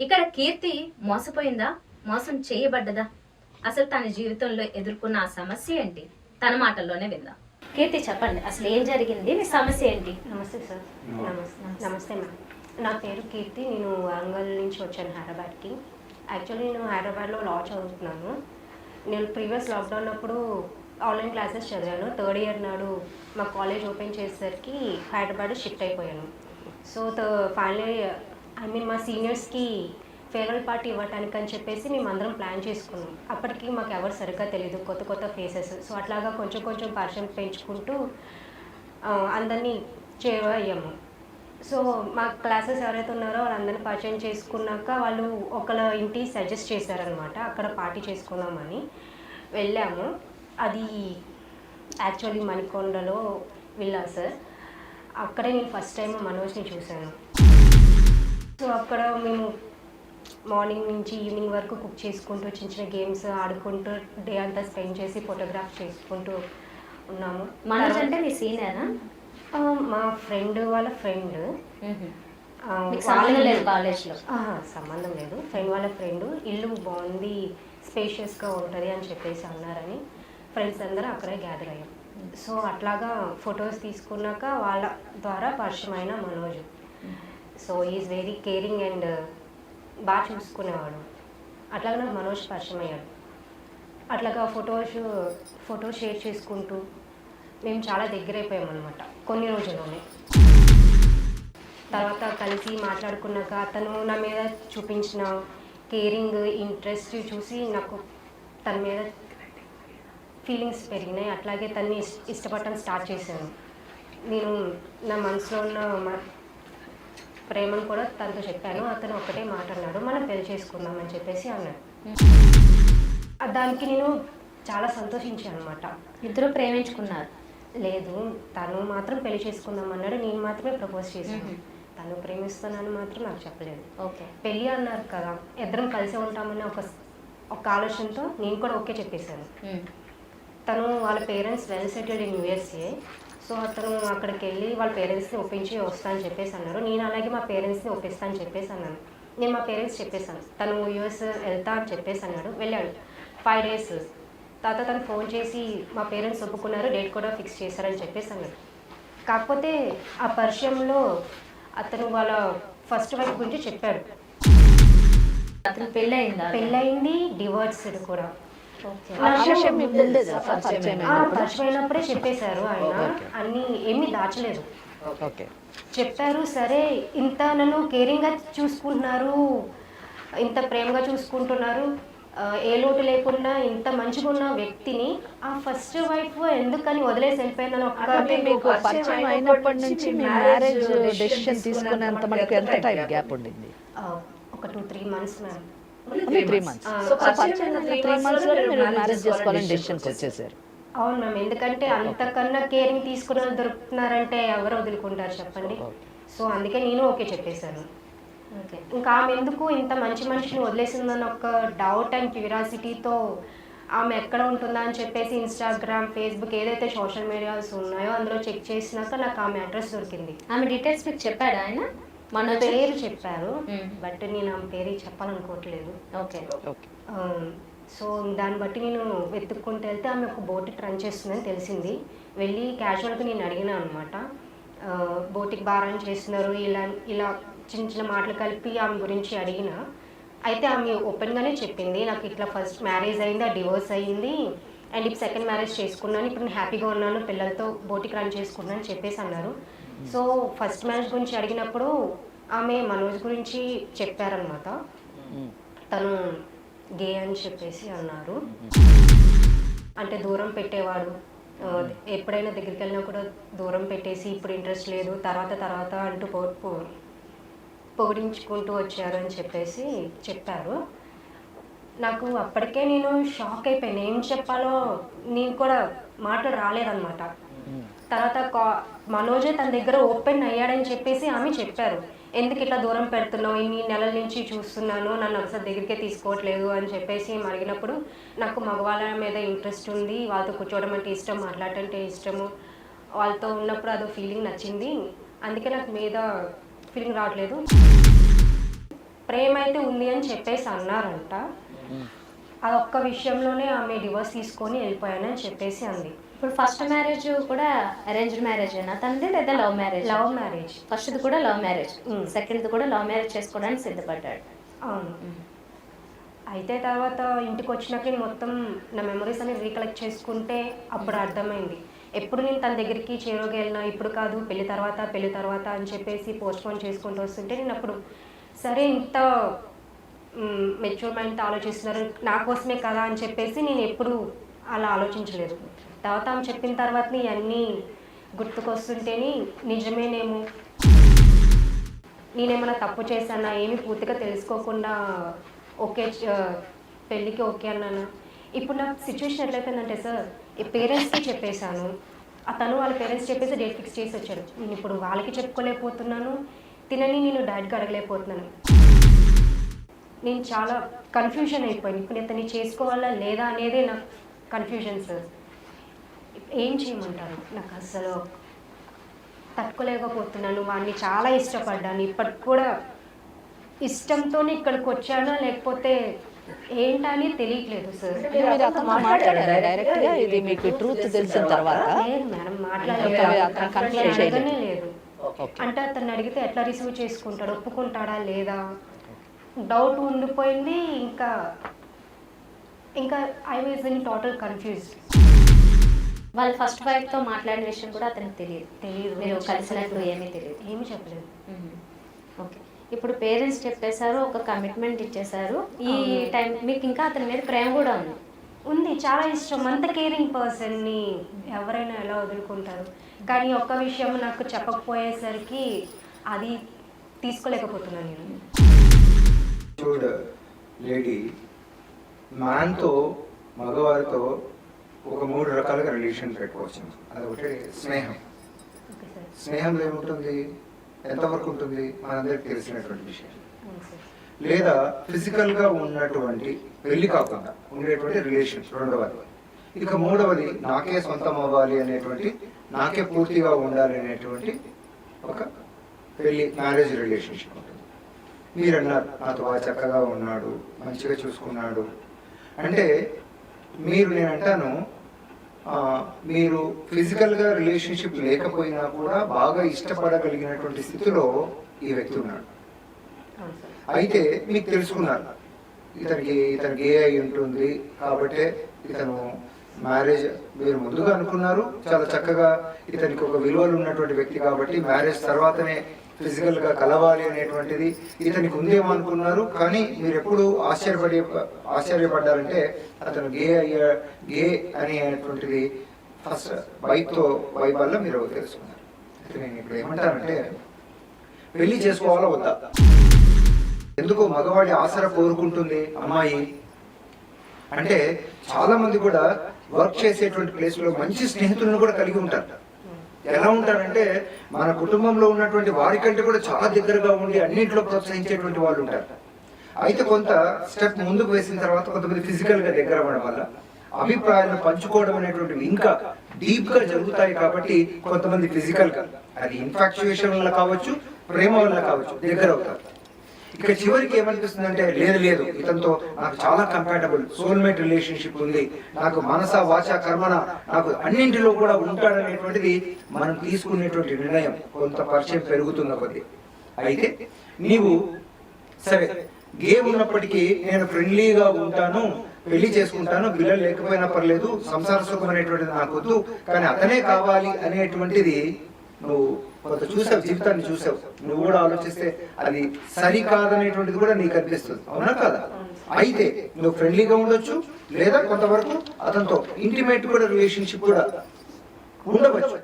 ఇక్కడ కీర్తి మోసపోయిందా? మోసం చేయబడ్డదా? అసలు తన జీవితంలో ఎదుర్కొన్న ఆ సమస్య ఏంటి? తన మాటల్లోనే విందాం. కీర్తి చెప్పండి. అసలు ఏం జరిగింది? మీ సమస్య ఏంటి? నమస్తే సార్. నమస్తే. నమస్తే. మ్యామ్ నా పేరు కీర్తి. నేను వరంగల్ నుంచి వచ్చాను హైదరాబాద్కి. యాక్చువల్లీ నేను హైదరాబాద్లో లా చదువుతున్నాను. నేను ప్రీవియస్ లాక్డౌన్ అప్పుడు ఆన్లైన్ క్లాసెస్ చదివాను. థర్డ్ ఇయర్ నాడు మా కాలేజ్ ఓపెన్ చేసేసరికి హైదరాబాద్ షిఫ్ట్ అయిపోయాను. సో ఫైనల్ ఐ మీన్ మా సీనియర్స్కి ఫేర్వెల్ పార్టీ ఇవ్వటానికి అని చెప్పేసి మేము అందరం ప్లాన్ చేసుకున్నాం. అప్పటికి మాకు ఎవరు సరిగ్గా తెలియదు కొత్త కొత్త ఫేసెస్. సో అట్లాగా కొంచెం కొంచెం పరిచయం పెంచుకుంటూ ఆ, అందరినీ చేరయ్యాము సో మా క్లాసెస్ ఎవరైతే ఉన్నారో వాళ్ళందరినీ పరిచయం చేసుకున్నాక వాళ్ళు ఒకళ్ళ ఇంటి సజెస్ట్ చేశారనమాట. అక్కడ పార్టీ చేసుకుందామని వెళ్ళాము. అది యాక్చువల్లీ మణికొండలో విల్లా సార్. అక్కడే నేను ఫస్ట్ టైం మనోజ్ని చూశాను. సో అక్కడ మేము మార్నింగ్ నుంచి ఈవినింగ్ వరకు కుక్ చేసుకుంటూ చిన్న చిన్న గేమ్స్ ఆడుకుంటూ డే అంతా స్పెండ్ చేసి ఫోటోగ్రాఫ్ చేసుకుంటూ ఉన్నాము. మనోజ్ అంటే మీ సీనియరా? మా ఫ్రెండ్ వాళ్ళ ఫ్రెండ్. మీకు సంబంధం లేదు కాలేజ్లో? సంబంధం లేదు. ఫ్రెండ్ వాళ్ళ ఫ్రెండ్. ఇల్లు బాగుంది స్పేషియస్గా ఉంటుంది అని చెప్పేసి అన్నారని ఫ్రెండ్స్ అందరూ అక్కడే గ్యాదర్ అయ్యాం సో అట్లాగా ఫొటోస్ తీసుకున్నాక వాళ్ళ ద్వారా పరిచయం అయిన Manoj. So is very caring and బాగా చూసుకునేవాడు. అట్లాగే నాకు మనోజ్ పరిచయం అయ్యాడు అట్లాగా ఫొటోస్ ఫోటో షేర్ చేసుకుంటూ మేము చాలా దగ్గర అయిపోయాం అనమాట కొన్ని రోజుల్లోనే. తర్వాత కలిసి మాట్లాడుకున్నాక అతను నా మీద చూపించిన కేరింగ్ ఇంట్రెస్ట్ చూసి నాకు తన మీద ఫీలింగ్స్ పెరిగినాయి. అట్లాగే తన్ని ఇష్టపడటం స్టార్ట్ చేశాను. నేను నా మనసులో ఉన్న ప్రేమను కూడా తనతో చెప్పాను అతను ఒకటే మాట అన్నాడు మనం పెళ్ళి చేసుకుందాం అని చెప్పేసి అన్నాడు. దానికి నేను చాలా సంతోషించాను అనమాట ఇద్దరు ప్రేమించుకున్నారు. లేదు తను మాత్రం పెళ్ళి చేసుకుందాం అన్నాడు నేను మాత్రమే ప్రపోజ్ చేశాను. తను ప్రేమిస్తున్నాను మాత్రం నాకు చెప్పలేదు. ఓకే. పెళ్ళి అన్నారు కదా ఇద్దరం కలిసి ఉంటామని ఒక ఒక ఆలోచనతో నేను కూడా ఓకే చెప్పేశాను. తను వాళ్ళ parents well settled in USA so అతను అక్కడికి వెళ్ళి వాళ్ళ పేరెంట్స్ని ఒప్పించి వస్తా అని చెప్పేసి అన్నారు. నేను అలాగే మా పేరెంట్స్ని ఒప్పిస్తా అని చెప్పేసి అన్నాను. నేను మా పేరెంట్స్ చెప్పేశాను తను యూఎస్ వెళ్తా అని చెప్పేసి అన్నాడు. వెళ్ళాడు. Five days. తర్వాత తను ఫోన్ చేసి మా పేరెంట్స్ ఒప్పుకున్నారు. డేట్ కూడా ఫిక్స్ చేశారని చెప్పేసి అన్నాడు. కాకపోతే ఆ పరిచయంలో అతను వాళ్ళ ఫస్ట్ వైఫ్ గురించి చెప్పాడు. అతను పెళ్ళయిందా? పెళ్ళయింది డివోర్స్డ్ కూడా. పరిచయం అయినప్పుడే చెప్పేశారు ఆయన. అన్ని ఏమీ దాచలేదు. ఓకే చెప్పారు సరే ఇంత నన్ను కేరింగ్గా చూసుకుంటున్నారు ఇంత ప్రేమగా చూసుకుంటున్నారు ఏ లోటు లేకుండా ఇంత మంచిగా ఉన్న వ్యక్తిని ఆ ఫస్ట్ వైఫ్ ఎందుకని వదిలేసి వెళ్ళిపోయిందని అంటే ఒక్క మీకు పరిచయం అయినప్పటి నుంచి మీ మ్యారేజ్ డెసిషన్ తీసుకునేంత మనకు ఎంత టైం గ్యాప్ ఉండింది? ఆ, ఒక two three months ma'am only three months so పరిచయం త్రీ మంత్స్ మీరు మ్యారేజ్ చేసుకోవాలని డెసిషన్కి వచ్చేసారు అవును మ్యామ్. ఎందుకంటే అంతకన్నా కేరింగ్ తీసుకున్న వాళ్ళు దొరుకుతున్నారంటే ఎవరు వదులుకుంటారు చెప్పండి? సో అందుకే నేను ఓకే చెప్పేశాను. ఓకే. ఇంకా ఆమె ఎందుకు ఇంత మంచి మనిషిని వదిలేసిందని ఒక డౌట్ అండ్ క్యూరియాసిటీతో ఆమె ఎక్కడ ఉంటుందా అని చెప్పేసి ఇన్స్టాగ్రామ్ ఫేస్బుక్ ఏదైతే సోషల్ మీడియాస్ ఉన్నాయో అందులో చెక్ చేసినాక నాకు ఆమె అడ్రస్ దొరికింది. ఆమె డీటెయిల్స్ మీకు చెప్పాడా ఆయన? మనోజ్ పేరు చెప్పారు. బట్ నేను ఆమె పేరు చెప్పాలనుకోవట్లేదు. ఓకే. ఓకే. సో దాన్ని బట్టి నేను వెతుక్కుంటూ వెళ్తే ఆమె ఒక బోటిక్ రన్ చేస్తుందని తెలిసింది. వెళ్ళి క్యాజువల్గా నేను అడిగినా అనమాట బోటిక్ బాగా రన్ చేస్తున్నారు ఇలా ఇలా చిన్న చిన్న మాటలు కలిపి ఆమె గురించి అడిగిన. అయితే ఆమె ఓపెన్గానే చెప్పింది నాకు ఇట్లా ఫస్ట్ మ్యారేజ్ అయింది ఆ డివోర్స్ అయింది. అండ్ ఇప్పుడు సెకండ్ మ్యారేజ్ చేసుకున్నాను ఇప్పుడు నేను హ్యాపీగా ఉన్నాను పిల్లలతో బోటిక్ రన్ చేసుకున్నాను చెప్పేసి అన్నారు. సో ఫస్ట్ మ్యారేజ్ గురించి అడిగినప్పుడు ఆమె మనోజ్ గురించి చెప్పారనమాట తను గే అని చెప్పేసి అన్నారు. అంటే దూరం పెట్టేవాడు. ఎప్పుడైనా దగ్గరికి వెళ్ళినా కూడా దూరం పెట్టేసి ఇప్పుడు ఇంట్రెస్ట్ లేదు తర్వాత తర్వాత అంటూ పో పో- పొగిడించుకుంటూ వచ్చారు అని చెప్పేసి చెప్పారు. నాకు అప్పటికే నేను షాక్ అయిపోయాను. ఏం చెప్పాలో నేను కూడా మాటలు రాలేదన్నమాట. తర్వాత కా మనోజే తన దగ్గర ఓపెన్ అయ్యాడని చెప్పేసి ఆమె చెప్పారు. ఎందుకు ఇట్లా దూరం పెడుతున్నావు? ఇన్ని నెలల నుంచి చూస్తున్నాను. నన్ను అసలు దగ్గరికే తీసుకోవట్లేదు అని చెప్పేసి అడిగినప్పుడు నాకు మగవాళ్ళ మీద ఇంట్రెస్ట్ ఉంది. వాళ్ళతో కూర్చోవడం అంటే ఇష్టం మాట్లాడటం అంటే ఇష్టము. వాళ్ళతో ఉన్నప్పుడు అదో ఫీలింగ్ నచ్చింది. అందుకే నాకు మీద ఫీలింగ్ రావట్లేదు. ప్రేమ అయితే ఉంది అని చెప్పేసి అన్నారంట. అదొక్క విషయంలోనే ఆమె డివోర్స్ తీసుకొని వెళ్ళిపోయానని చెప్పేసి అంది. ఇప్పుడు ఫస్ట్ మ్యారేజ్ కూడా అరేంజ్డ్ మ్యారేజ్ అయినా తనది లేదా లవ్ మ్యారేజ్ లవ్ మ్యారేజ్ ఫస్ట్ది కూడా లవ్ మ్యారేజ్. సెకండ్ది కూడా లవ్ మ్యారేజ్ చేసుకోవడానికి సిద్ధపడ్డాడు. అవును. అయితే తర్వాత ఇంటికి వచ్చినాక నేను మొత్తం నా మెమరీస్ అన్ని రీకలెక్ట్ చేసుకుంటే అప్పుడు అర్థమైంది. ఎప్పుడు నేను తన దగ్గరికి చేరువగా వెళ్ళినా ఇప్పుడు కాదు పెళ్ళి తర్వాత పెళ్ళి తర్వాత అని చెప్పేసి పోస్ట్ పోన్ చేసుకుంటూ వస్తుంటే నేను అప్పుడు సరే ఇంత మెచ్యూర్ మైండ్తో ఆలోచిస్తున్నారు నా కోసమే కదా అని చెప్పేసి నేను ఎప్పుడు అలా ఆలోచించలేదు. తర్వాత ఆమె చెప్పిన తర్వాత ఇవన్నీ గుర్తుకొస్తుంటేనే నిజమేనేమో. నేనేమైనా తప్పు చేశానా? ఏమి పూర్తిగా తెలుసుకోకుండా ఓకే పెళ్ళికి ఓకే అన్నానా? ఇప్పుడు నాకు సిచ్యువేషన్ ఎట్లయిపోయిందంటే సార్ ఈ పేరెంట్స్కి చెప్పేశాను. అతను వాళ్ళ పేరెంట్స్ చెప్పేసి డేట్ ఫిక్స్ చేసి వచ్చాడు నేను ఇప్పుడు వాళ్ళకి చెప్పుకోలేకపోతున్నాను. తినని నేను డాడీకి అడగలేకపోతున్నాను. నేను చాలా కన్ఫ్యూజన్ అయిపోయింది ఇప్పుడు ఇతన్ని చేసుకోవాలా లేదా అనేదే నాకు కన్ఫ్యూజన్ సార్. ఏం చేయమంటారు? నాకు అసలు తట్టుకోలేకపోతున్నాను వాడిని చాలా ఇష్టపడ్డాను. ఇప్పటికి కూడా ఇష్టంతోనే ఇక్కడికి వచ్చానా. లేకపోతే ఏంటని తెలియట్లేదు సార్ మాట్లాడారా? డైరెక్ట్గా? ఇది మీకు ట్రూత్ తెలిసిన తర్వాత? లేదు మేడం మాట్లాడలేదు. అతను లేదు. అంటే అతన్ని అడిగితే ఎట్లా రిసీవ్ చేసుకుంటాడు? ఒప్పుకుంటాడా లేదా? డౌట్ ఉండిపోయింది. ఇంకా ఇంకా I was in total confuse వాళ్ళ ఫస్ట్ వైఫ్తో మాట్లాడిన విషయం కూడా అతనికి తెలియదు. తెలియదు. మీరు కలిసినట్టు ఏమీ తెలియదు. ఏమి చెప్పలేదు. ఓకే. ఇప్పుడు పేరెంట్స్ చెప్పేశారు ఒక కమిట్మెంట్ ఇచ్చేశారు. ఈ టైం మీకు ఇంకా అతని మీద ప్రేమ కూడా ఉంది. ఉంది చాలా ఇష్టం. అంత కేరింగ్ పర్సన్ని ఎవరైనా ఎలా వదులుకుంటారు? కానీ ఒక్క విషయం నాకు చెప్పకపోయేసరికి అది తీసుకోలేకపోతున్నాను నేను. చూడ్ లేడీ మ్యాన్తో మగవారితో ఒక మూడు రకాలుగా రిలేషన్ పెట్టుకోవచ్చు. అదొకటి స్నేహం. స్నేహంలో ఏముంటుంది? ఎంతవరకు ఉంటుంది? మనందరికి తెలిసినటువంటి విషయం. లేదా ఫిజికల్గా ఉన్నటువంటి పెళ్ళి కాకుండా ఉండేటువంటి రిలేషన్ రెండవది. ఇక మూడవది నాకే సొంతం అవ్వాలి అనేటువంటి నాకే పూర్తిగా ఉండాలి అనేటువంటి ఒక పెళ్ళి మ్యారేజ్ రిలేషన్షిప్ ఉంటుంది. మీరు అన్నారు నాతో బాగా చక్కగా ఉన్నాడు మంచిగా చూసుకున్నాడు. అంటే మీరు నేను అంటాను మీరు ఫిజికల్గా రిలేషన్షిప్ లేకపోయినా కూడా బాగా ఇష్టపడగలిగినటువంటి స్థితిలో ఈ వ్యక్తి ఉన్నాడు. అయితే మీకు తెలుసుకున్నారు. ఇతనికి ఇతనికి ఏ అయి ఉంటుంది. కాబట్టి ఇతను మ్యారేజ్ మీరు ముందుగా అనుకున్నారు. చాలా చక్కగా ఇతనికి ఒక విలువలు ఉన్నటువంటి వ్యక్తి కాబట్టి మ్యారేజ్ తర్వాతనే ఫిజికల్గా కలవాలి అనేటువంటిది ఇతనికి ఉందేమో అనుకున్నారు. కానీ మీరు ఎప్పుడు ఆశ్చర్యపడి ఆశ్చర్యపడ్డారంటే అతను గే అయ్యా గే అనేటువంటిది ఫస్ట్ వైతో వై వల్ల మీరు తెలుసుకున్నారు? అయితే నేను ఇప్పుడు ఏమంటానంటే పెళ్ళి చేసుకోవాలా వద్దా? ఎందుకు మగవాడి ఆసర కోరుకుంటుంది అమ్మాయి. అంటే చాలా మంది కూడా వర్క్ చేసేటువంటి ప్లేస్లో మంచి స్నేహితులను కూడా కలిగి ఉంటారు. ఎలా ఉంటారంటే మన కుటుంబంలో ఉన్నటువంటి వారికంటే కూడా చాలా దగ్గరగా ఉండి అన్నింటిలో ప్రోత్సహించేటువంటి వాళ్ళు ఉంటారు. అయితే కొంత స్టెప్ ముందుకు వేసిన తర్వాత కొంతమంది ఫిజికల్గా దగ్గర అవ్వడం వల్ల అభిప్రాయాలను పంచుకోవడం అనేటువంటివి ఇంకా డీప్గా జరుగుతాయి కాబట్టి కొంతమంది ఫిజికల్గా అది ఇన్ఫాక్చుయేషన్ వల్ల కావచ్చు ప్రేమ వల్ల కావచ్చు దగ్గర అవుతారు. ఇక చివరికి ఏమనిపిస్తుంది అంటే లేదు లేదు ఇతనితో నాకు చాలా కంపాటబుల్ సోల్మేట్ రిలేషన్షిప్ ఉంది. నాకు మనస వాచ కర్మన నాకు అన్నింటిలో కూడా ఉంటాడనేటువంటిది మనం తీసుకునేటువంటి నిర్ణయం కొంత పరిచయం పెరుగుతున్న కొద్ది. అయితే నీవు సరే గే ఉన్నప్పటికీ నేను ఫ్రెండ్లీగా ఉంటాను పెళ్ళి చేసుకుంటాను పిల్లలు లేకపోయినా పర్లేదు సంసార సుఖం అనేటువంటిది నాకు వద్దు కానీ అతనే కావాలి అనేటువంటిది నువ్వు కొంత చూసావు జీవితాన్ని చూసావు. నువ్వు కూడా ఆలోచిస్తే అది సరికాదనేటువంటిది కూడా నీకు అనిపిస్తుంది. అవునా కాదా? అయితే నువ్వు ఫ్రెండ్లీగా ఉండొచ్చు లేదా కొంతవరకు అతనితో ఇంటిమేట్ కూడా రిలేషన్షిప్ కూడా ఉండవచ్చు.